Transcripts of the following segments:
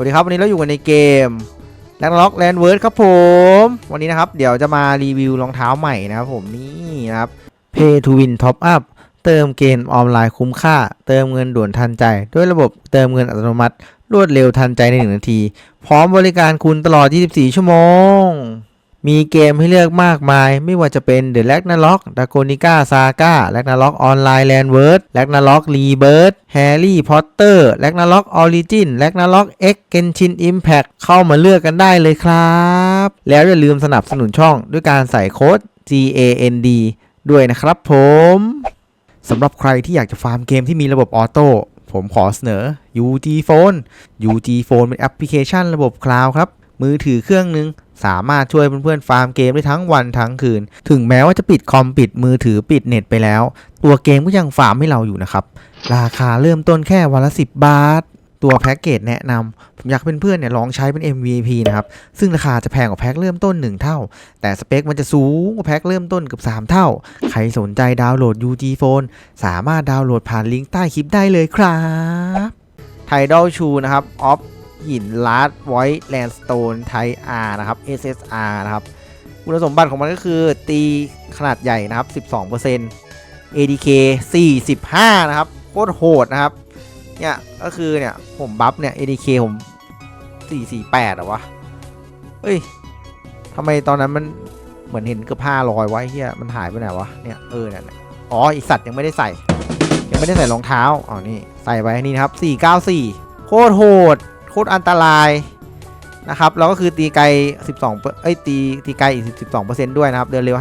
วัสดีครับวันนี้เราอยู่กันในเกมแลนล็อกแลนเวิร์ดครับผม วันนี้นะครับ เดี๋ยวจะมารีวิวรองเท้าใหม่นะครับผมนี่นะครับ Pay to Win Top Up เติมเกมออนไลน์คุ้มค่า เติมเงินด่วนทันใจ ด้วยระบบเติมเงินอัตโนมัติ รวดเร็วทันใจใน 1 นาที พร้อมบริการคุณตลอด 24 ชั่วโมง มีเกมให้เลือกมากมาย ไม่ว่าจะเป็น The Ragnarok Dragonica Saga Ragnarok Online Landward Ragnarok Rebirth Harry Potter Ragnarok Origin Ragnarok X Genshin Impact เข้ามาเลือกกันได้เลยครับ แล้วอย่าลืมสนับสนุนช่องด้วยการใส่โค้ด GAND ด้วยนะครับผมสำหรับใครที่อยากจะฟาร์มเกมที่มีระบบออโต้ผมขอเสนอ UG Phone UG Phone เป็นแอปพลิเคชันระบบคลาวด์ครับ มือถือเครื่องหนึง สามารถช่วยเพื่อนๆฟาร์มเกมได้ทั้งวันทั้งคืน ถึงแม้ว่าจะปิดคอมปิดมือถือปิดเน็ตไปแล้ว ตัวเกมก็ยังฟาร์มให้เราอยู่นะครับ ราคาเริ่มต้นแค่วันละ 10 บาท ตัวแพ็กเกจแนะนำผมอยากให้เพื่อนๆเนี่ยลองใช้เป็น MVP นะครับ ซึ่งราคาจะแพงกว่าแพ็กเริ่มต้น 1 เท่า แต่สเปคมันจะสูงกว่าแพ็กเริ่มต้นเกือบ3 เท่า ใครสนใจดาวน์โหลด UG Phone สามารถดาวน์โหลดผ่านลิงก์ใต้คลิปได้เลยครับไทดอลชูนะครับออฟ หินลาร์ดไวท์แลนด์สโตนไทอาร์นะครับ SSR นะครับ คุณสมบัติของมันก็คือตีขนาดใหญ่นะครับ 12% ADK 45 นะครับ โคตรโหดนะครับ เนี่ย ก็คือเนี่ย ผมบัฟเนี่ย ADK ผม 448อะวะ เฮ้ยทำไมตอนนั้นมันเหมือนเห็นเกือบ500ไว้เฮียมันหายไปไหนวะ เนี่ย เออเนี่ยอ๋ออีสัตว์ยังไม่ได้ใส่ ยังไม่ได้ใส่รองเท้า อ๋อ นี่ ใส่ไว้นี่นะครับ 494 โคตรโหด โคตรอันตรายนะครับแล้วก็คือตีไกล 12 เอ้ยตีตีไกลอีก 12 ด้วยนะครับ เดินเร็ว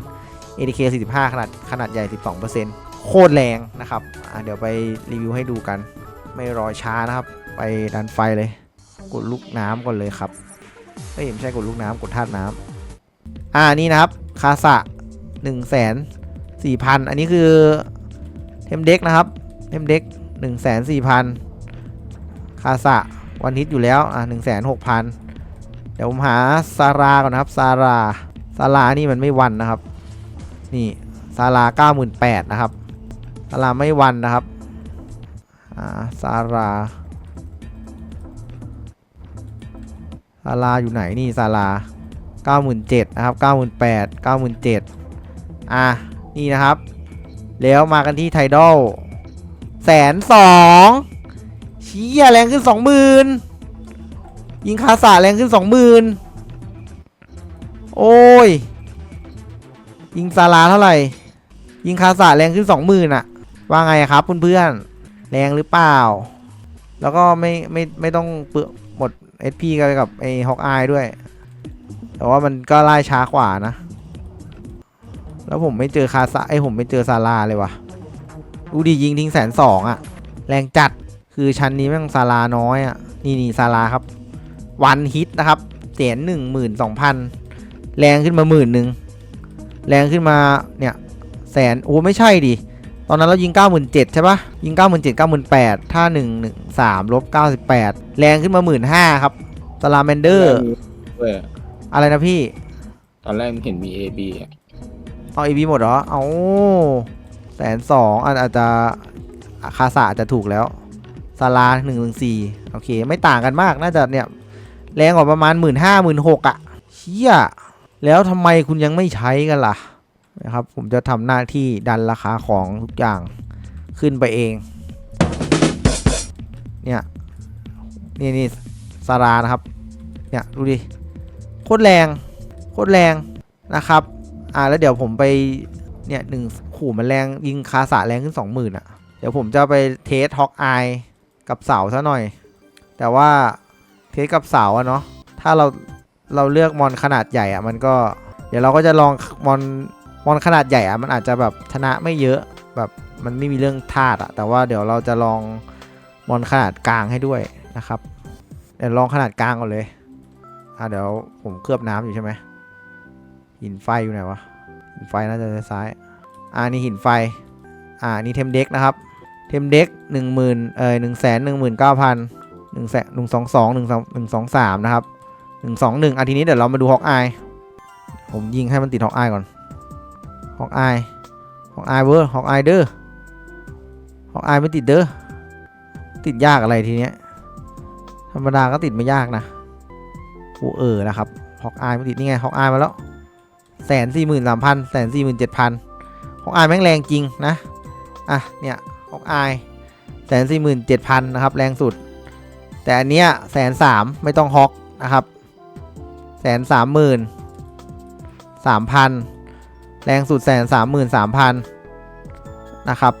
5% ADK 45 ขนาดขนาดใหญ่ 12 โคตรแรงนะครับเดี๋ยวไปรีวิวให้ดูกัน ไม่รอช้านะครับ ไปดันไฟเลย กดลูกน้ำก่อนเลยครับเอ้ยไม่ใช่กดลูกน้ำกดธาตุน้ำอ่านี่นะครับ คาสะ 1 4 0 0 0 0 อันนี้คือเทมเด็กนะครับ เทมเด็ก 1 4 0 0 0คาสะ วันฮิตอยู่แล้วอะหนึ่งแสนหกพันเดี๋ยวผมหาซาราก่อนนะครับซาราซารานี่มันไม่วันนะครับ นี่ซาราเก้าหมื่นแปดนะครับซาราไม่วันนะครับอ่าซาราซาราอยู่ไหนนี่ซาราเก้าหมื่นเจ็ดนะครับเก้าหมื่นแปดเก้าหมื่นเจ็ดอะนี่นะครับ แล้วมากันที่ไทดอลแสนสอง เชี่ยแรงขึ้นสองหมื่นยิงคาสาแรงขึ้นสองหมื่นโอ้ย ยิงซาลาเท่าไหร่ ยิงคาสาแรงขึ้นสองหมื่นอะว่าไงครับเพื่อนๆแรงหรือเปล่า แล้วก็ไม่ไม่ไม่ต้องเปลือหมด SP กันกับไอ้ฮอกอายด้วย แต่ว่ามันก็ไล่ช้ากว่านะ แล้วผมไม่เจอคาสาไอผมไม่เจอซาลาเลยวะดูดิยิงทิ้งแสนสองอะแรงจัด คือชั้นนี้แม่งซาลาน้อยอะ นี่นี่ซาลาครับ วันฮิตนะครับเสียนหนึ่งหมื่นสองพันแรงขึ้นมาหมื่นหนึ่งแรงขึ้นมาเนี่ยแสนโอ้ไม่ใช่ดิ ตอนนั้นเรายิง 97,000ใช่ปะยิง 97,000 98,000 ถ้า 113ลบ98 แรงขึ้นมา 15,000 ครับซาลาแมนเดอร์ เว้ยอะไรนะพี่ ตอนแรกเห็นมี A B อะเอาเอบีหมดเหรอ เอาแสนสองอาจจะคาสาอาจจะถูกแล้วซาลาหนึ่งหนึ่งสี่โอเค ไม่ต่างกันมาก น่าจะเนี่ย แรงกว่าประมาณหมื่นห้าหมื่นหกอะเชี่ยแล้วทำไมคุณยังไม่ใช้กันล่ะนะครับผมจะทำหน้าที่ดันราคาของทุกอย่างขึ้นไปเอง เนี่ยนี่นี่ซารานะครับ เนี่ยดูดิโคตรแรงโคตรแรงนะครับ อ่าแล้วเดี๋ยวผมไปเนี่ยหนึ่งขู่มันแรงยิงคาสาแรงขึ้นสองหมื่นอะ เดี๋ยวผมจะไปเทสฮอกอาย กับเสาซะหน่อย แต่ว่าเทสกับเสาอะเนาะถ้าเราเราเลือกมอนขนาดใหญ่อะมันก็ เดี๋ยวเราก็จะลองมอนมอนขนาดใหญ่อะมันอาจจะแบบชนะไม่เยอะแบบมันไม่มีเรื่องธาตุอะแต่ว่าเดี๋ยวเราจะลองมอนขนาดกลางให้ด้วยนะครับเดี๋ยวลองขนาดกลางก่อนเลยอะเดี๋ยวผมเคลือบน้ำอยู่ใช่ไหมหินไฟอยู่ไหนวะหินไฟน่าจะซ้ายอ่านี่หินไฟอ่านี่เทมเด็กนะครับ เทมเด็กหนึ่งหมื่นเอ่ยหนึ่งแสนหนึ่งหมื่นเก้าพันหนึ่งแสนหนึ่งสองสองหนึ่งสองหนึ่งสองสามนะครับหนึ่งสองหนึ่งอะทีนี้เดี๋ยวเรามาดูฮอกอายผมยิงให้มันติดฮอกอายก่อนฮอกอายฮอกอายเวอร์ฮอกอายเด้อฮอกอายไม่ติดเด้อติดยากอะไรทีเนี้ยธรรมดาก็ติดไม่ยากนะกูเออนะครับฮอกอายไม่ติดนี่ไงฮอกอายมาแล้วแสนสี่หมื่นสามพันแสนสี่หมื่นเจ็ดพันฮอกอายแม่งแรงจริงนะอะเนี่ย ฮอกอายแสนสี่หมื่นเจ็ดพันนะครับแรงสุด แต่อันเนี้ยแสนสามไม่ต้องฮอกนะครับแสนสามหมื่นสามพันแรงสุดแสนสามหมื่นสามพันนะครับ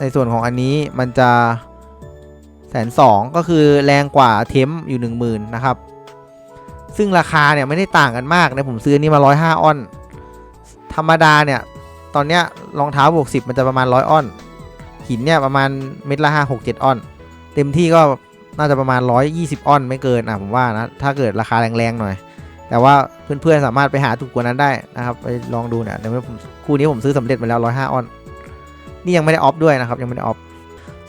ในส่วนของอันนี้มันจะแสนสองก็คือแรงกว่าเทมอยู่หนึ่งหมื่นนะครับ ซึ่งราคาเนี่ยไม่ได้ต่างกันมากนะผมซื้อนนี้มาร้อยห้าออน ธรรมดาเนี่ย ตอนเนี้ยรองเท้าบวกสิบมันจะประมาณร้อยออน หินเนี่ยประมาณเม็ดละห้าหกเจ็ดออน เต็มที่ก็น่าจะประมาณร้อยยี่สิบออนไม่เกินอะผมว่านะถ้าเกิดราคาแรงๆหน่อย แต่ว่าเพื่อนๆสามารถไปหาถูกกว่านั้นได้นะครับไปลองดูเนี่ยเดี๋ยวผมคู่นี้ผมซื้อสำเร็จมาแล้วร้อยห้าออน นี่ยังไม่ได้ออฟด้วยนะครับยังไม่ได้ออฟ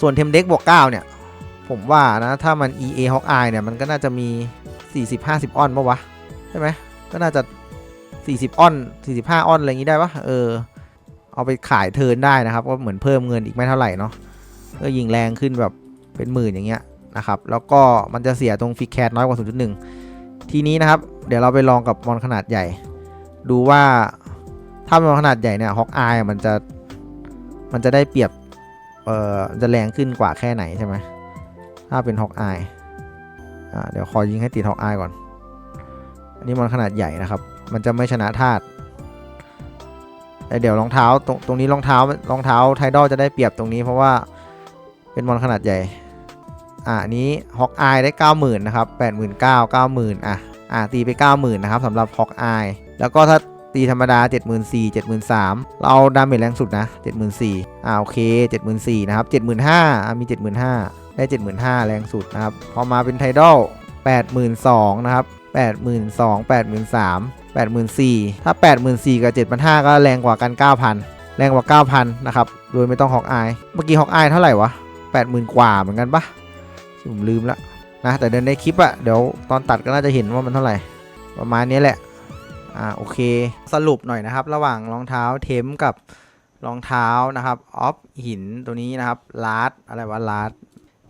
ส่วนเทมเด็กบวก9เนี่ย ผมว่านะถ้ามัน EA Hawkeye เนี่ยมันก็น่าจะมี 40-50ออนปะวะใช่ไหมก็น่าจะ 40ออน45ออนอะไรอย่างนี้ได้ปะเออ เอาไปขายเทินได้นะครับ ก็เหมือนเพิ่มเงินอีกไม่เท่าไหร่เนาะก็ยิงแรงขึ้นแบบเป็นหมื่นอย่างเงี้ยนะครับ แล้วก็มันจะเสียตรงฟิกแคทน้อยกว่า 0.1 ทีนี้นะครับ เดี๋ยวเราไปลองกับมอนขนาดใหญ่ ดูว่าถ้ามอนขนาดใหญ่เนี่ยฮอกอายมันจะมันจะได้เปรียบเอ่อจะแรงขึ้นกว่าแค่ไหนใช่ไหมถ้าเป็นฮอกอายอ่าเดี๋ยวขอยิงให้ติดฮอกอายก่อน อันนี้มันขนาดใหญ่นะครับ มันจะไม่ชนะธาตุ แต่เดี๋ยวรองเท้าตรงตรงนี้รองเท้ารองเท้าไทดอลจะได้เปรียบตรงนี้เพราะว่าเป็นมอนขนาดใหญ่ อ่านี้ฮอกอายได้ 90,000นะครับ89,000 90,000อะอ่าตีไป 90,000นะครับสำหรับฮอกอายแล้วก็ถ้าตีธรรมดา 74,000 73,000 เราเอาดาเมจแรงสุดนะ 74,000อ่าโอเค 74,000 นะครับ 75,000อ่ามี 75,000 ได้ 75,000 แรงสุดนะครับ พอมาเป็นไทดอล82,000 นะครับ 82,000 83,000 84,000 ถ้า 84,000 กับ 7,500 ก็แรงกว่ากัน 9,000 แรงกว่า 9,000 นะครับ โดยไม่ต้องฮอกอาย เมื่อกี้ฮอกอายเท่าไหร่วะ 80,000 กว่าเหมือนกันปะผมลืมละนะ แต่เดินในคลิปอะเดี๋ยวตอนตัดก็น่าจะเห็นว่ามันเท่าไหร่ ประมาณนี้แหละ อ่า โอเค สรุปหน่อยนะครับ ระหว่างรองเท้าเทมกับรองเท้านะครับ ออฟหินตัวนี้นะครับ ลาร์ดอะไรวะ ลาร์ด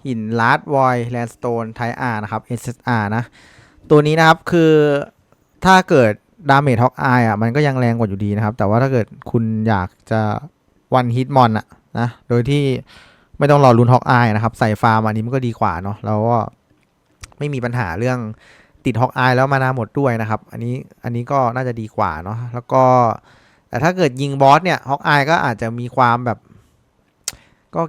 หินลาร์ดวอยแลนสโตนไทอาร์นะครับ SSR นะ ตัวนี้นะครับคือถ้าเกิด ดาเมจฮอกอายอะมันก็ยังแรงกว่าอยู่ดีนะครับ แต่ว่าถ้าเกิดคุณอยากจะวันฮิตมอนอะนะโดยที่ไม่ต้องรอลุ้นฮอกอายนะครับ ใส่ฟาร์มอันนี้มันก็ดีกว่าเนาะแล้วก็ไม่มีปัญหาเรื่องติดฮอกอายแล้วมานาหมดด้วยนะครับ อันนี้อันนี้ก็น่าจะดีกว่าเนาะแล้วก็แต่ถ้าเกิดยิงบอสเนี่ยฮอกอายก็อาจจะมีความแบบ ก็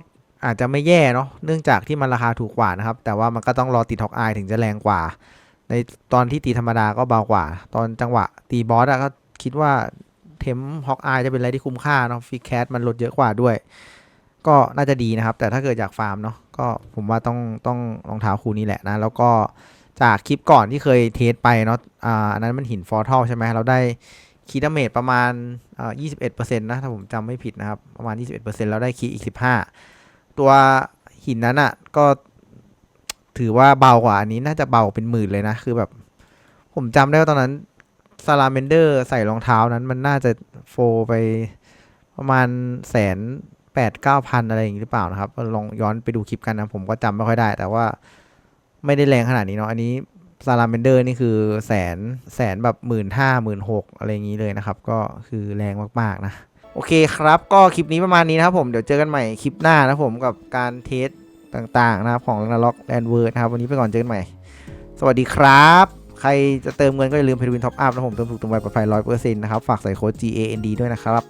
อาจจะไม่แย่เนาะเนื่องจากที่มันราคาถูกกว่านะครับ แต่ว่ามันก็ต้องรอติดฮอกอายถึงจะแรงกว่า ในตอนที่ตีธรรมดาก็เบากว่า ตอนจังหวะตีบอสอะก็คิดว่าเทมฮอกอายจะเป็นอะไรที่คุ้มค่าเนาะฟิกแคสมันลดเยอะกว่าด้วย ก็น่าจะดีนะครับ แต่ถ้าเกิดอยากฟาร์มเนาะก็ผมว่าต้องต้องรองเท้าคู่นี้แหละนะ แล้วก็จากคลิปก่อนที่เคยเทสไปเนาะอ่าอันนั้นมันหินฟอร์ทัลใช่ไหมเราได้คีดเมจประมาณอ่า21%นะ ถ้าผมจำไม่ผิดนะครับ ประมาณ21%แล้วได้คีอีก15ตัวหินนั้นอะ่ะก็ ถือว่าเบากว่าอันนี้น่าจะเบาเป็นหมื่นเลยนะ คือแบบ ผมจำได้ว่าตอนนั้นซาลาเมนเดอร์ใส่รองเท้านั้นมันน่าจะโฟไปประมาณแสนแปดเก้าพันอะไรอย่างนี้หรือเปล่านะครับ ลองย้อนไปดูคลิปกันนะผมก็จำไม่ค่อยได้ แต่ว่าไม่ได้แรงขนาดนี้เนาะอันนี้ซาลาเมนเดอร์นี่คือแสนแสนแบบหมื่นห้าหมื่นหกอะไรอย่างนี้เลยนะครับ ก็คือแรงมากๆนะ โอเคครับ ก็คลิปนี้ประมาณนี้นะครับผมเดี๋ยวเจอกันใหม่คลิปหน้านะผมกับการเทส ต่างๆนะครับของนาล็อกแลนเวิร์ดนะครับวันนี้ไปก่อนเจอกันใหม่ สวัสดีครับ ใครจะเติมเงินก็อย่าลืมเพดวินท็อปอัพนะผมเติมถูกตรงไวปลอดภัยร้อยเปอร์เซ็นต์นะครับ ฝากใส่โค้ด GAND ด้วยนะครับ